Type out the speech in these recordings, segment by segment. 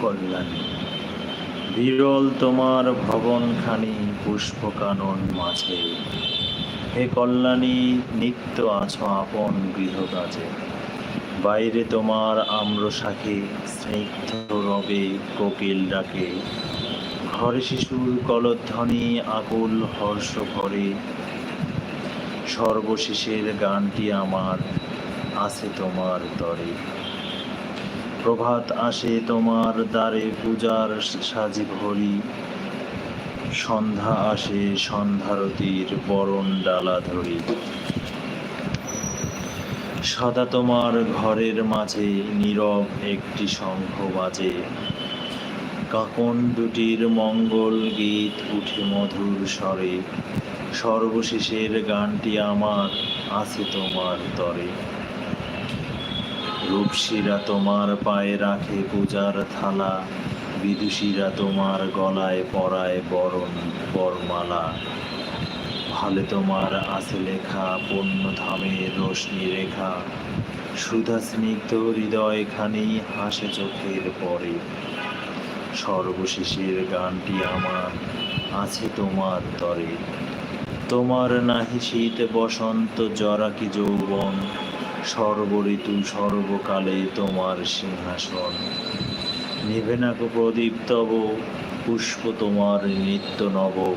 কল্যাণী বিরল তোমার ভবনখানি পুষ্পকানন মাঝে। হে কল্যাণী, নিত্য আছো আপন গৃহ কাজে বাইরে তোমার আম্র শাখে স্নিগ্ধ রবে কোকিল ডাকে। ঘরে শিশুর কলধ্বনি আকুল হর্ষ ভরে। সর্বশেষের গানটি আমার, আছে তোমার তরে প্রভাত আসে তোমার দ্বারে পূজার সাজি ভরি সন্ধ্যা আসে সন্ধ্যারতির বরণ ডালা ধরি। সদা তোমার ঘরের মাঝে নীরব একটি শঙ্খ বাজে। কাকন দুটির মঙ্গল গীত উঠে মধুর স্বরে। সর্বশেষের গানটি আমার, আছে তোমার তরে। রূপসীরা তোমার পায়ে রাখে পূজার থালা, বিদুষীরা তোমার গলায় পরায় বরণ, বরমালা। ভালে তোমার আছে লেখা পণ্য ধামের রশ্মি রেখা। সুধা স্নিগ্ধ হৃদয়খানি হাসে চোখের পরে। সর্বশেষের গানটি আমার, আছে তোমার তরে। তোমার নাহি শীত বসন্ত, জরা কি যৌবন? সর্বঋতু সর্বকালে তোমার সিংহাসন। নিভে না প্রদীপ তব, পুষ্প তোমার নিত্য নব।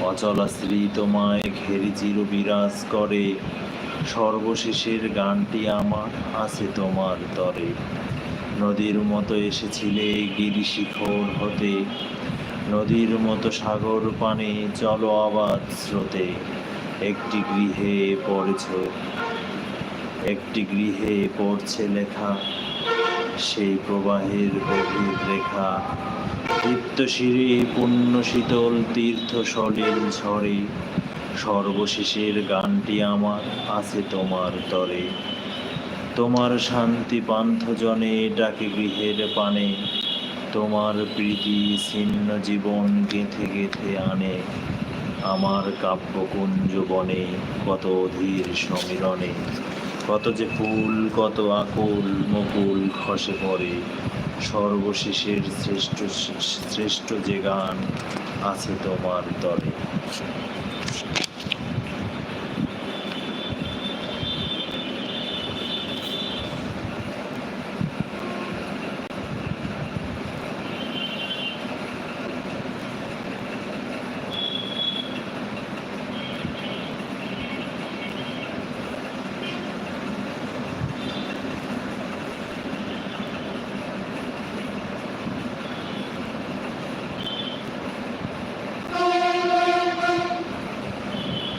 অচলা শ্রী তোমায় ঘেরি চির বিরাজ করে। সর্বশেষের গানটি আমার, আছে তোমার তরে। নদীর মতো এসেছিলে গিরি শিখর হতে। নদীর মতো সাগর পানে চলো আবাদ স্রোতে। একটি গৃহে পড়েছ একটি গৃহে পড়ছে লেখা, সেই প্রবাহের গভীর রেখা। তৃপ্ত শিরে পুণ্য শীতল তীর্থ সলিল ঝরে সর্বশেষের গানটি আমার, আছে তোমার তরে। তোমার শান্তি পান্থজনে ডাকে গৃহের পানে, তোমার প্রীতি ছিন্ন জীবন গেঁথে গেঁথে আনে। আমার কাব্যকুঞ্জ বনে কত অধীর সমীরণে কত যে ফুল, কত আকুল মকুল খসে পড়ে। সর্বশেষের শ্রেষ্ঠ শ্রেষ্ঠ যে গান আছে তোমার তরে